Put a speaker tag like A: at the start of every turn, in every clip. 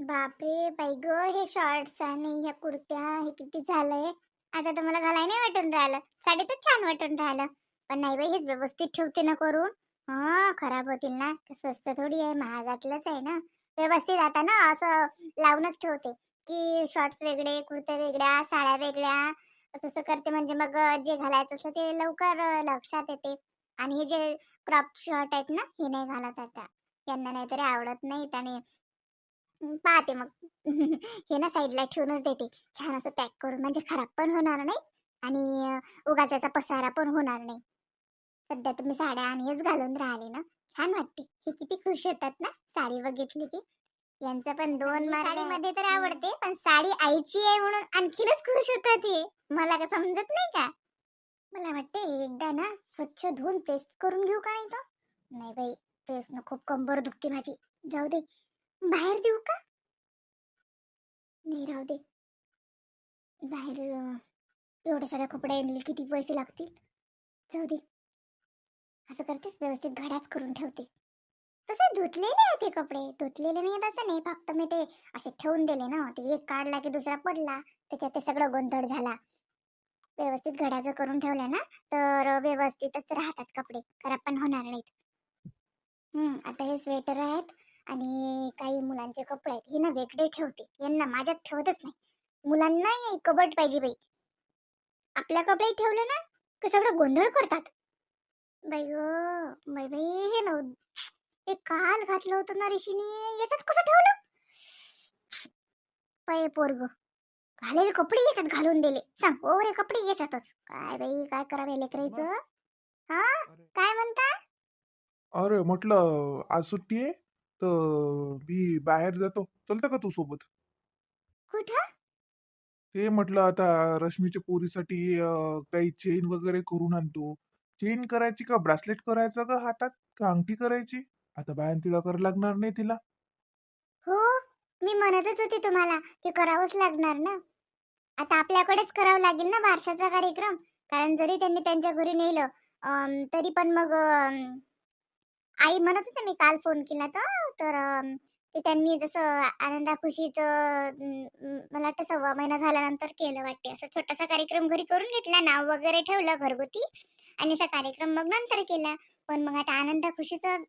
A: बापरे बाई ग हे शॉर्ट्स आणि ह्या कुर्त्या हे किती झालंय. आता तर मला घालाय नाही वाटून राहिलं. साडी तर छान वाटून राहिलं. पण नाही बाई हेच व्यवस्थित ठेवते ना करून. हा खराब होतील ना. स्वस्त थोडी आहे महागातलंच आहे ना. व्यवस्थित आता ना असं लावूनच ठेवते. की शॉर्ट्स वेगळे कुर्ते वेगळ्या साड्या वेगळ्या. तसं करते म्हणजे मग जे घालायचं असलं ते लवकर लक्षात येते. आणि हे जे क्रॉप शर्ट आहेत ना हे नाही घालत आता. यांना नाहीतरी आवडत नाहीत आणि पाहते मग. हे ना साईडला ठेवूनच देते. छान असं पॅक करून. म्हणजे खराब पण होणार नाही आणि उगाच याचा पसारा पण होणार नाही. सध्या तुम्ही साड्या आणि हेच घालून राहिले ना. छान वाटते. हे किती खुश होतात ना. साडी बघितली की. यांचं पण दोन साडीमध्ये तर आवडते पण साडी आईची आहे म्हणून आणखीनच खुश होतात हे. मला का समजत नाही का? मला वाटते एकदा ना स्वच्छ धुवून प्रेस करून घेऊ का नाही तर नाही बाई प्रेस न खूप कंबर दुखते माझी. जाऊ दे. बाहेर देऊ का? नाही राहू दे. बाहेर एवढे एवढ्या साऱ्या कपडे आणले किती पैसे लागतील? जाऊ दे. असं करतेस व्यवस्थित घड्याच करून ठेवते. तसे धुतलेले आहे ते कपडे. धुतलेले नाही तसं असं नाही फक्त मी ते असे ठेवून दिले ना. ते एक काढला की दुसरा पडला. त्याच्यात ते सगळं गोंधळ झाला. व्यवस्थित घड्याचं करून ठेवलं ना तर व्यवस्थितच राहतात कपडे. खराब पण होणार नाहीत. हम्म आता हे स्वेटर आहेत. आणि काही मुलांचे कपडे आहेत हे ना वेगळे ठेवते. यांना माझ्यात ठेवतच नाही. मुलांना कबड पाहिजे बाई. आपल्या कपडे ठेवले ना की सगळं गोंधळ करतात. बाई बाई बाई हे नव हे काल घातलं होतं ना ऋषीने याच्यात कसं ठेवलं? पय पोरग. घालेले कपडे याच्यात घालून दिले. सांग ओ रे कपडे याच्यातच. काय बाई काय करावे लेकरायचं? हा? काय म्हणता?
B: अरे म्हटलं आज सुट्टी आहे? तर मी बाहेर जातो. चलतं का तू सोबत?
A: कुठं?
B: ते म्हटलं आता रश्मीच्या पोरीसाठी अं, काही चेन वगैरे करून आणतो. चेन करायची का? ब्रासलेट करायचं का हातात? का अंगठी करायची? आता बाहेर तिला करायला लागणार नाही तिला.
A: हो मी म्हणतच होते तुम्हाला की करावंच लागणार ना. आता आपल्याकडेच करावं लागेल ना बारशाचा कार्यक्रम? कारण जरी त्यांनी त्यांच्या घरी नेलं तरी पण मग आई म्हणत होते मी काल फोन केला तर तर ते त्यांनी जसं आनंदा खुशीचं मला वाटतं सव्वा महिना झाल्यानंतर केलं वाटते. असं छोटासा कार्यक्रम घरी करून घेतला नाव वगैरे ठेवलं घरगुती आणि असा कार्यक्रम मग नंतर केला. पण मग आता आनंदा खुशीचं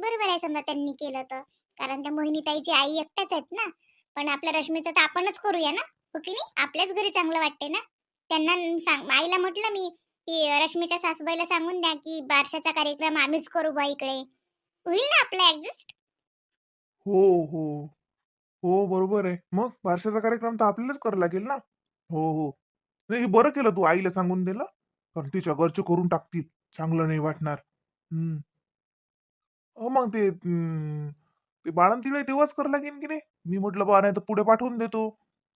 A: बरोबर आहे समजा त्यांनी केलं तर. कारण त्या मोहिनीताईची आई एकटाच आहेत ना. पण आपल्या रश्मीचं तर आपणच करूया ना. हो की नाही? आपल्याच घरी चांगलं वाटते ना. त्यांना सांग आईला म्हटलं मी की रश्मीच्या सासूबाईला सांगून द्या की बारशाचा कार्यक्रम आम्हीच करू बा इकडे. होईल ना आपलं ऍडजस्ट
B: हो हो. हो बरोबर आहे. मग बारशाचा कार्यक्रम तर आपल्यालाच करावा लागेल ना? हो हो. नाही हे बरं केलं तू आईला सांगून दिलं. कारण तिच्या घरचे करून टाकतील. चांगलं नाही वाटणार. हम्म. हो मग ते हम्म, ते तिला तेव्हाच करावं लागेल की नाही? मी म्हटलं बा नाही तर पुढे पाठवून देतो.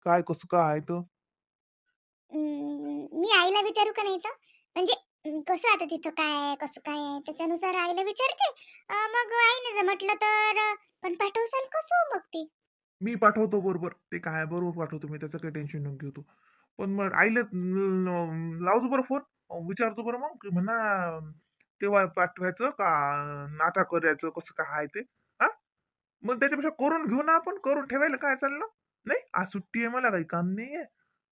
B: काय कसं काय आहे तर?
A: मी आईला विचारू का नाही तर? म्हणजे कसं आता तिथं काय आहे कसं काय आहे त्याच्यानुसार आईला विचारते. मग आईने जर म्हटलं तर पण पाठवसाल कसं हो मग ते?
B: मी पाठवतो बरोबर. ते काय बरोबर पाठवतो मी त्याचं काही टेन्शन नको घेऊ पण मग आईला लावतो बरं फोन विचारतो बरं मग म्हणा तेव्हा पाठवायचं का नाता करायचं कसं काय आहे ते? हा? मग त्याच्यापेक्षा करून घेऊ ना आपण करून ठेवायला काय चाललं? नाही? आज सुट्टी आहे मला काही काम नाही आहे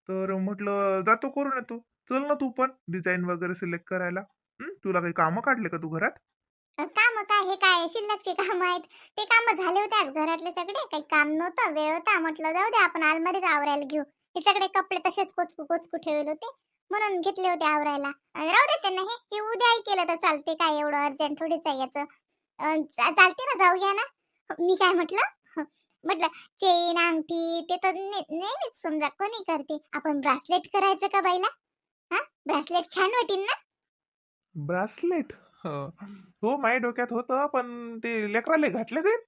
B: तर म्हटलं जातो करून येतो. चल ना तू पण डिझाईन वगैरे सिलेक्ट करायला. हं? तुला काही कामं काढले का तू घरात?
A: काम काय? हे काय? शिल्लकचे काम आहेत. ते काम झाले होते आज घरातले सगळे. काही काम नव्हतं वेळ होता. म्हटलं जाऊ दे आपण आलमध्येच आवरायला घेऊ. हे सगळे कपडे तसेच कोचकू कोचकू ठेवले होते. म्हणून घेतले होते आवरायला. राहू दे त्यांना हे. हे उद्याही केलं तर चालते. काय एवढं अर्जंट थोडीच आहे याचं. अं, चा- चालते ना? जाऊया ना. मी काय म्हटलं? म्हटलं चेन अंगठी ते तर ने- नेहमीच समजा कोणी करते. आपण ब्रासलेट करायचं का बाईला? हा? ब्रासलेट छान वाटेल ना?
B: ब्रासलेट हो. माझ्या डोक्यात होतं पण ते लेकराले घातले जाईल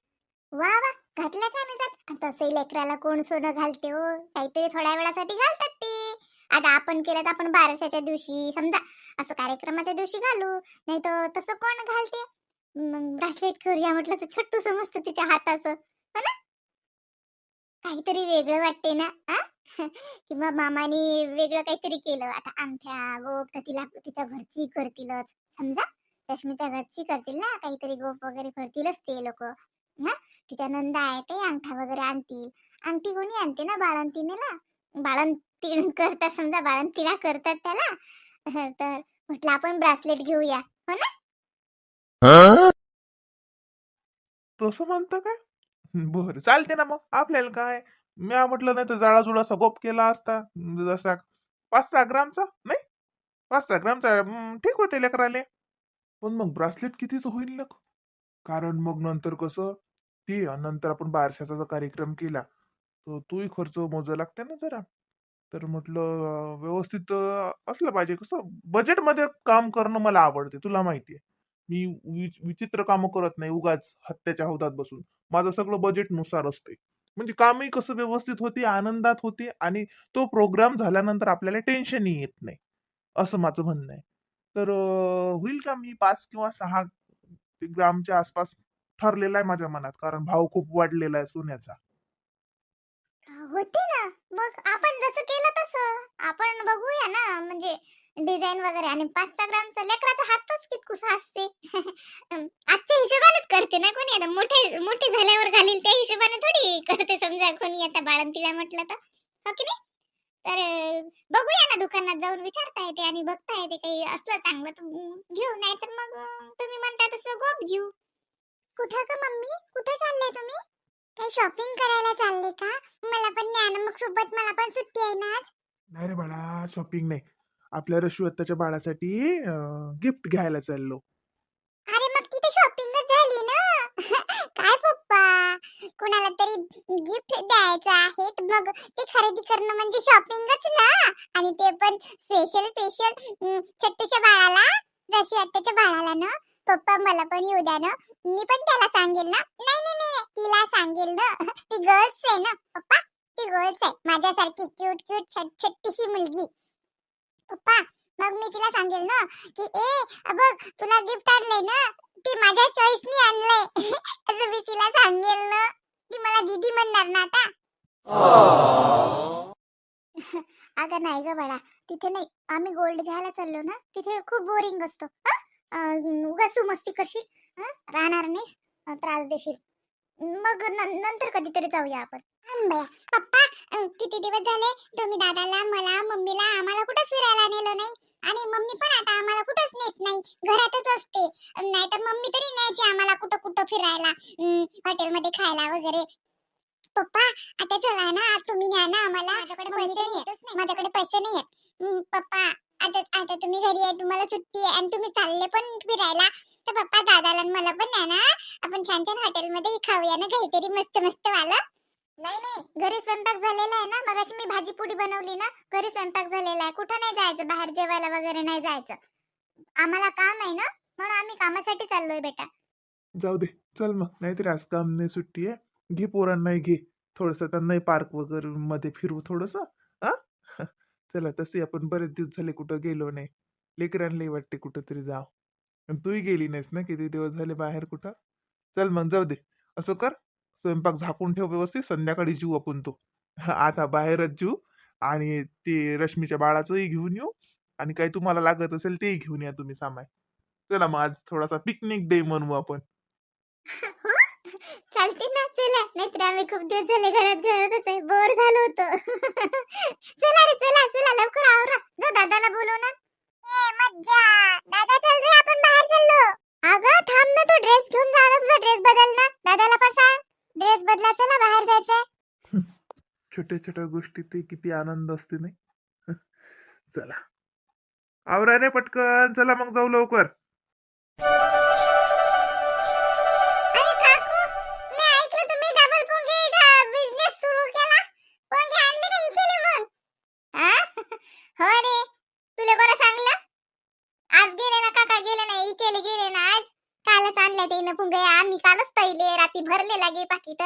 A: वा वा. घातलं का नाही जात? तसंही लेकराला कोण सोनं घालते हो. काहीतरी थोड्या वेळासाठी घालतात ते. आता आपण केलं तर आपण बारसाच्या दिवशी समजा असं कार्यक्रमाच्या दिवशी घालू. नाही तर तसं कोण घालते? मग ब्रासलेट करूया म्हटलं तर छोटू समजतं तिच्या हाताचं. हो ना? काहीतरी वेगळं वाटते ना आ किंवा मामाने वेगळं काहीतरी केलं. आता अंगठ्या गोप तर तिला तिच्या घरची करतीलच. समजा? रश्मीच्या घरची करतील ना काहीतरी गोप वगैरे करतीलच ते लोक. तिच्या नंदा आहे ते अंगठा वगैरे आणतील. अंगठी कोणी आणते ना बाळंतीनेला बाळंतीण करतात समजा बाळंतीणा करतात त्याला. तर म्हटलं आपण ब्रासलेट घेऊया. हो ना?
B: तसं म्हणतं काय? बरं चालते ना मग. आपल्याला काय? मी म्हटलं नाही तर जाळा असा गोप केला असता. जसा पाच सहा ग्रामचा नाही? पाच सहा ग्रामचा ठीक होते लेकराले. पण मग ब्रासलेट कितीच होईल ना कारण मग नंतर कसं ते नंतर आपण बारशाचा जो कार्यक्रम केला तर तोही खर्च मोजा लागते ना जरा. तर म्हटलं अं, व्यवस्थित अं, असलं पाहिजे. कसं बजेटमध्ये काम करणं मला आवडते तुला माहिती आहे. मी विचित्र कामं करत नाही उगाच हत्याच्या हौदात बसून. माझं सगळं बजेटनुसार असते म्हणजे कामही कसं व्यवस्थित होते आनंदात होते आणि तो प्रोग्राम झाल्यानंतर आपल्याला टेन्शनही येत नाही असं माझं म्हणणं आहे. तर होईल का मी पाच किंवा सहा ग्रामच्या आसपास ठरलेला आहे माझ्या मनात कारण भाव खूप वाढलेला आहे सोन्याचा.
A: होते मग आपण जसं केलं तसं. आपण बघूया ना म्हणजे डिझाईन वगैरे. आणि पाच सहा ग्रामचा लेकराचा हातच कितकुस असते आजच्या हिशोबानेच करते ना कोणी? आता मोठे मोठे झाल्यावर घालील त्या हिशोबाने थोडी करते समजा कोणी. आता बाळंतीला म्हटलं तर. हो की नाही? तर बघूया ना दुकानात जाऊन विचारता येते आणि बघता येते काही असलं चांगलं तर घेऊ. नाही तर मग तुम्ही म्हणता तसं गोप घेऊ. कुठं का मम्मी? कुठे चालले तुम्ही? काही शॉपिंग करायला चालले का? मला पण मग सोबत मला पण सुट्टी आहे ना आज.
B: नाही रे बाळा शॉपिंग नाही. आपल्या रशुअत्ताच्या बाळासाठी गिफ्ट घ्यायला चाललो.
A: अरे मग तिथे शॉपिंगच झाली ना. काय पप्पा? कोणाला तरी गिफ्ट द्यायचं आहे तर मग ते खरेदी करणं म्हणजे शॉपिंगच ना. आणि ते पण स्पेशल स्पेशल छोट्याशा बाळाला जशी आत्याच्या बाळाला ना. पप्पा मला पण येऊ द्या ना. मी पण त्याला सांगेल ना. नाही नाही नाही तिला सांगेल ना. ती गर्ल्स आहे ना. पप्पा ती गर्ल्स आहे. माझ्यासारखी क्यूट क्यूट छोटीशी मुलगी. पप्पा मग मी तिला सांगेल ना की ए बघ तुला गिफ्ट आणलंय ना. ती माझ्या चॉईसनी आणलंय. असं मी तिला सांगेल ना. ती मला दीदी म्हणणार ना आता. अगं नाही ग बाळा. तिथे नाही. आम्ही गोल्ड घ्यायला चाललो ना. तिथे खूप बोरिंग असतो. उगाच तू मस्ती करशील? राहणार नाहीस? त्रास देशील. मग नंतर कधीतरी जाऊया आपण. पप्पा किती दिवस झाले? तुम्ही दादाला मला मम्मीला आम्हाला कुठं फिरायला नेलं नाही. आणि मम्मी पण आता आम्हाला कुठंच नेत नाही. घरातच असते. नाहीतर मम्मी तरी न्यायची आम्हाला कुठं कुठं फिरायला. हॉटेलमध्ये खायला वगैरे. पप्पा आता चला ना. तुम्ही न्या ना आम्हाला. माझ्याकडे पैसे नाही. माझ्याकडे पैसे नाही आहेत पप्पा. आता आता तुम्ही घरी आहे तुम्हाला सुट्टी आहे आणि तुम्ही चालले पण फिरायला तर पप्पा दादाला आणि मला पण ना आपण छान छान हॉटेलमध्ये खाऊया ना काहीतरी मस्त मस्त वाला. नाही नाही घरी स्वयंपाक झालेला आहे ना मगाशी मी भाजी पोळी बनवली ना घरी स्वयंपाक झालेला आहे. कुठं नाही जायचं बाहेर जेवायला वगैरे नाही जायचं. आम्हाला काम आहे ना म्हणून आम्ही कामासाठी चाललोय बेटा.
B: जाऊ दे चल मग नाहीतरी आज काम नाही सुट्टी आहे. घे पोरांनाही घे थोडस त्यांनाही पार्क वगैरे मध्ये फिरवू थोडस. चला तसे आपण बरेच दिवस झाले कुठं गेलो नाही. लेकरांनाही वाटते कुठं तरी जाव तूही गेली नाहीस ना किती दिवस झाले बाहेर कुठं? चल मग जाऊ दे. असं कर. स्वयंपाक झाकून ठेव व्यवस्थित. संध्याकाळी जीव आपण तो. आता बाहेरच जीव आणि ते रश्मीच्या बाळाचंही घेऊन येऊ आणि काही तुम्हाला लागत असेल तेही घेऊन या तुम्ही सामान. चला मग आज थोडासा पिकनिक डे म्हणू आपण.
A: हो. चालते ना चला. नाहीतर आम्ही खूप दिवस झाले घरात घरातच आहे. बोर झालो होतो. चला रे चला चला. लवकर आवरा जा दादाला बोलव ना. ए मज्जा. दादा चल रे आपण बाहेर चाललो. अगं थांब ना तो ड्रेस घेऊन जा ना तुझा ड्रेस बदल ना दादाला कसा ड्रेस बदला चला बाहेर जायचंय.
B: छोट्या छोट्या गोष्टी ते किती आनंद असते नाही? चला. आवरा रे पटकन. चला मग जाऊ लवकर.
A: आणल्या ते न पुंगे आम्ही कालच तैले रात्री भरले लागे पाकिट.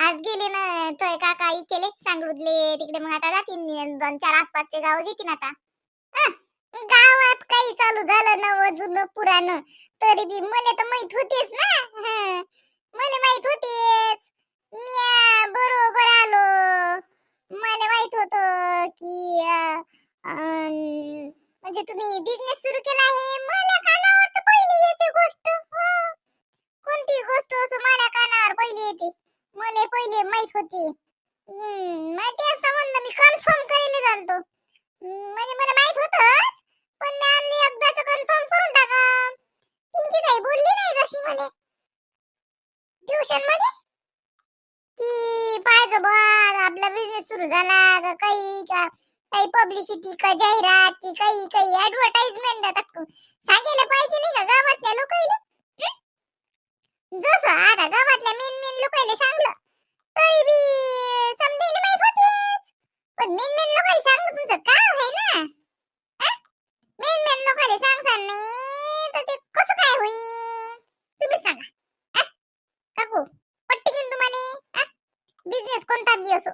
A: आज गेले ना तोय काका ई केले सांगरुदले तिकडे मग आता जातीन. दोन चार आसपासचे गाव घेतीन आता. गावात काही चालू झालं ना जुनं पुराण. तरी बी मला तर माहीत होतीस ना. मला माहीत होतीच. मी बरोबर आलो. मला माहीत होत की म्हणजे तुम्ही बिझनेस सुरू केला आहे. मला कानावर तर पहिली येते गोष्ट? कोणती गोष्ट असं मला कानावर पहिली येते? पहिले माहीत होती. माहिती असतं म्हणलं मी कन्फर्म करेल जाणतो म्हणजे मला माहीत होतं पण मॅमने एकदाच कन्फर्म करून टाका. पिंकी काही बोलली नाही जशी मला. ट्युशनमध्ये? की पाहिजे बा आपला बिझनेस सुरू झाला का काही का काही पब्लिसिटी का जाहिरात की काही काही ऍडव्हर्टाइजमेंट आता सांगायला पाहिजे नाही का गावातल्या लोकांना जसं आता गावातल्या मेन मेन लोकांना सांगलं तरी बी समजायला माहीत होतेच. पण मेन मेन लोकांना सांगणं तुमचं काम आहे ना? मेन मेन लोकांना सांगसान नाही तर ते कसं काय होईल? तुम्ही सांगा. हा? काकू पट्टी घेईन तुम्हाला. बिझनेस कोणता बी असो.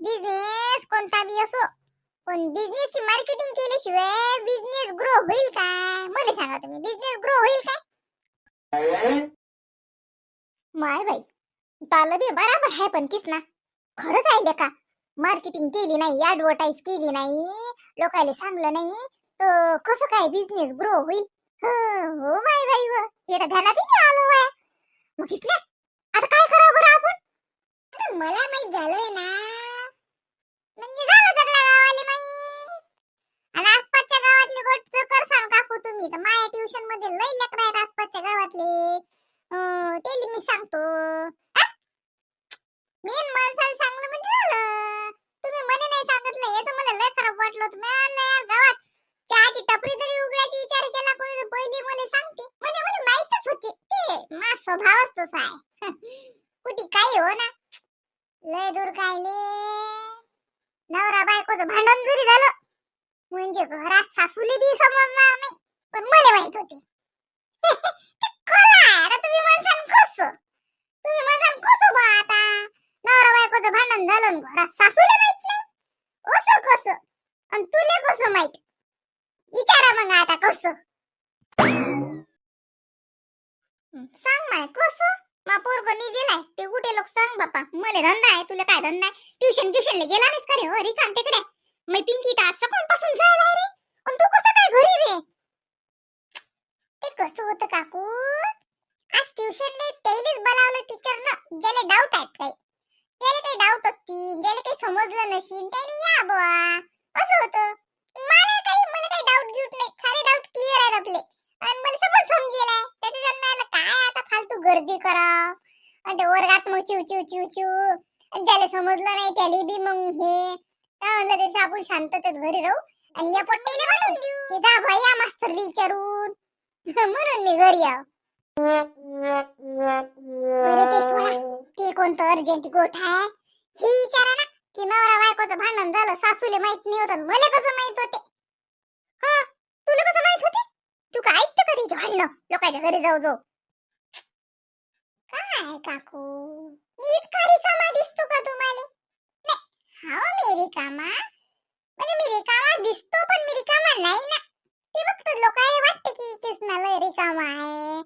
A: बिझनेस कोणता बी असो. पण बिझनेसची मार्केटिंग केल्याशिवाय बिझनेस ग्रो होईल काय? मला सांगा तुम्ही बिझनेस ग्रो होईल काय? माय बाई तालं बी बराबर आहे पण किस ना. खरंच आहे का मार्केटिंग केली नाही ऍडव्हर्टाईज केली नाही लोकायला सांगलं नाही तर कसं काय बिझनेस ग्रो होईल? हो माय बाई बाई व हे तर ध्यानात नाही आलो हो. वाय मग किस ना आता काय करावं बरं आपण? आता मला माहीत झालंय ना म्हणजे झालं सगळ्या गावाले माहीत. आणि आसपासच्या गावातले गोष्ट कर सांग काकू तुम्ही. तर माझ्या ट्युशनमध्ये लई लेकर आहेत आसपासच्या गावातले. ते मी सांगतो. मेन माणसाला सांगलं म्हणजे झालं. तुम्ही मला नाही सांगितलं हे तर मला लय खराब वाटलं होतं. मी म्हणलं यार गावात चहाची टपरी तरी उघडायची विचार केला कोणी पहिली मला सांगते. म्हणजे मला माहीतच होते. ते मा स्वभावच तसा आहे. कुठे काही हो ना. लय दूर कायले. नवरा बायकोचं भांडण जरी झालं म्हणजे घरात सासूले बी समजणार नाही पण मला माहीत होते ते खरं आहे. आता तुम्ही म्हणसान कसं तुम्ही म्हणसान कसं बा आता नवरा बायकोचं भांडण झालं आणि घरात. सासूले माहीत नाही? असं कसं आणि तुले कसं माहीत? विचारा मग आता कसं. सांग माय कसं? मा पोरग निजेलाय ते कुठे लोक सांग बापा. मले धंदा आहे तुला काय धंदा आहे? ट्युशन ट्युशनला गेला नाहीस खरे रे? हो रिकाम तिकडे मी पिंकी तर आज सकाळपासून जायला रे आणि तू कसं काय घरी रे? ते कसं होतं काकू? आज ट्युशनले तेलीच बोलावलं टीचरनं ज्याला डाऊट आहेत काही. ज्याला काही डाऊट असतील ज्याला काही समजलं नशील त्याने या बुवा. असं होतं. मला काही मला काही डाऊट गिऊट नाही. सारे डाऊट क्लिअर आहेत आपले. आणि मला सगळं समजेल आहे. त्याच्या जन्माला काय आता फालतू गर्दी करा आणि ते वर्गात मग चिव चिव चिव चिव. आणि ज्याला समजलं नाही त्याला बी मग हे. म्हणलं ते आपण शांततेत घरी राहू. आणि या पट्टीला म्हणून देऊ. हे भाई या मास्तरला विचारून. म्हणून मी घरी आव बरं ते सोडा. ते कोणतं अर्जंट गोठ आहे? हे विचारा ना. की नवरा बायकोचं भांडण झालं सासूले माहीत नाही होतं मला कसं माहीत होते? हा तुला कसं माहीत होते? तू काय ऐकतं कधी भांडणं? लोकांच्या घरी जाऊ जाऊ. काय काकू? मी इतका रिकामा दिसतो का तुम्हाला? हा हो, मी रिकामा. म्हणजे मी रिकामा दिसतो पण मी रिकामा नाही ना. ते फक्त लोकांना वाटते की कृष्णा रिकामा आहे.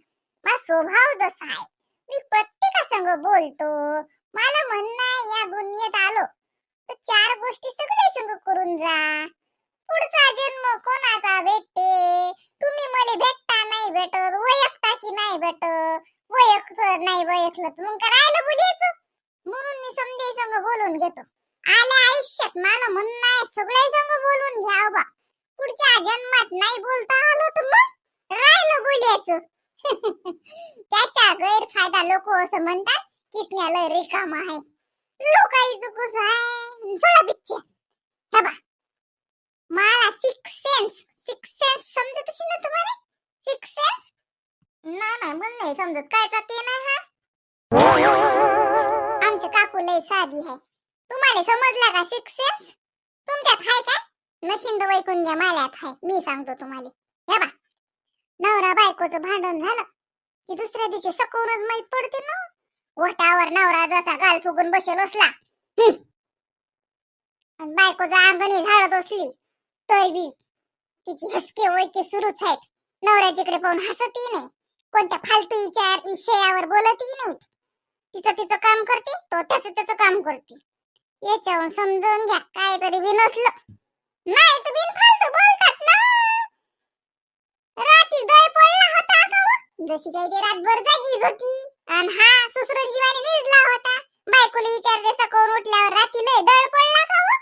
A: माझा स्वभाव जसा आहे. मी प्रत्येकासंग बोलतो? मला म्हणणं आहे या दुनियेत आलो. तर चार गोष्टी सगळे संग करून जा. पुढचा जन्म कोणाचा भेटते? तुम्ही मला भेटता नाही भेटत वयकता की नाही भेटत? वयक्त नाही वयकलं मग करायला बोलायचं? म्हणून मी समजे संग बोलून घेतो. आल्या आयुष्यात मला म्हणणं आहे सगळे संग बोलून घ्या बा पुढच्या जन्मात नाही बोलता आलो तर मग राहिलं बोलायचं. त्याचा गैरफायदा लोक असं म्हणतात. किसण्याला रिकाम आहे. लोक चुकूस आहे. सोडा पिक्चर हे बा मला सिक्स सेन्स सिक्स सेन्स समजत असेल ना तुम्हाला? सिक्स सेन्स नाही नाही मला नाही समजत. काय ते नाही हा? आमच्या काकू लय साधी आहे. तुम्हाला समजला का सिक्स सेन्स तुमच्यात हाय का? नशिंद वैकून घ्या माल्यात हाय मी सांगतो तुम्हाला. हे बा नवरा बायकोचं भांडण झालं. की दुसऱ्या दिवशी सकूनच माहीत पडते ना. ओठावर नवरा जसा गाल फुगून बसेल असला. हं. अंगणी झाडत असली तरी बी तिची हसके वैके सुरूच आहेत. नवऱ्याच्याकडे पाहून हसतही नाही. कोणत्या फालतू विचार विषयावर बोलतही नाही तिचं तिचं काम करते तो त्याच त्याच काम करते. याच्यावर समजून घ्या काहीतरी बी नसलं. नाही तर बिन फालतू बोलतात ना. रात्री दय पडला होता का व? जशी काही ते रातभर जागीच होती. आणि हा सुसरंजीवाने निजला होता. बायकोला विचारते सकाळून उठल्यावर रात्री लय दळ पडला का हो?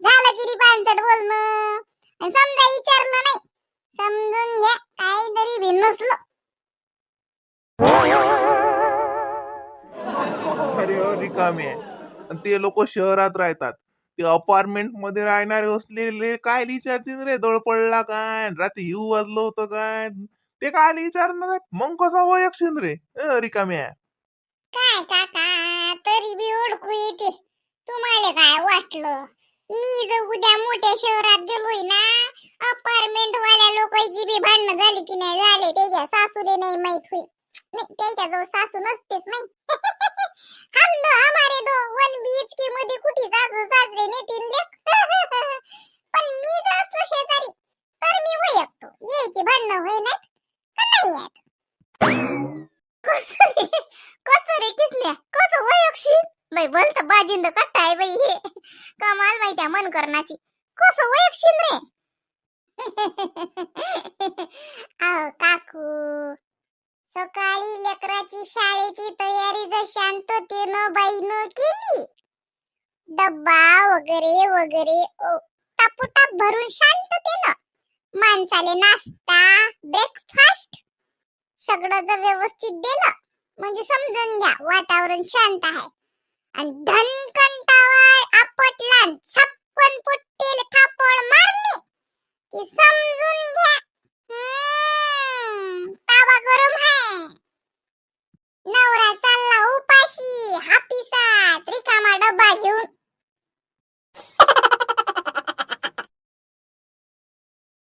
A: झालं किती पानसट बोलणं. आणि समजा विचारलं नाही समजून घ्या काहीतरी बी नसलं
B: अरे हो, रिकामे आहे. आणि ते लोक शहरात राहतात. ते अपार्टमेंटमध्ये राहणारे असलेले काय विचारतील रे? दळ पडला काय? रात्री हिव वाजलं होतं काय? ते काय विचारणार आहेत? मग कसा वयक्षीन रे? अ, रिकामे आहे
A: काय काका? तरी बी ओळखू येते. तुम्हाला काय वाटलं? मी जर उद्या मोठ्या शहरात गेलोय ना अपार्टमेंट वाल्या लोकांची बी भांडणं झाली की नाही झाले. त्याच्या सासूले नाही माहीत होईल. नाही त्याच्याजवळ सासू नसतेच नाही हम दो हमारे दो वन बीएचके मध्ये कुठे सासू सासरे नेतील लेक पण मी जर असलो शेजारी तर मी वयकतो यायची भांडणं व्हायला का नाही येत कसं रे? कसं रे किसल्या कसं वयक्षी बाई बोलत बाजिंद कट्टा आहे बाई हे. कमाल बाई त्या मन करण्याची कसं वयक्षीन रे? माणसाले नाश्ता ब्रेकफास्ट सगळं जर व्यवस्थित दिलं म्हणजे समजून घ्या वातावरण शांत आहे. आणि धनकन टावर आपटला छप्पन पुट्टील थापड मारली की समजून घ्या. तावा गरम आहे. नवरा चालला उपाशी हापिसात रिकामा डबा घेऊन.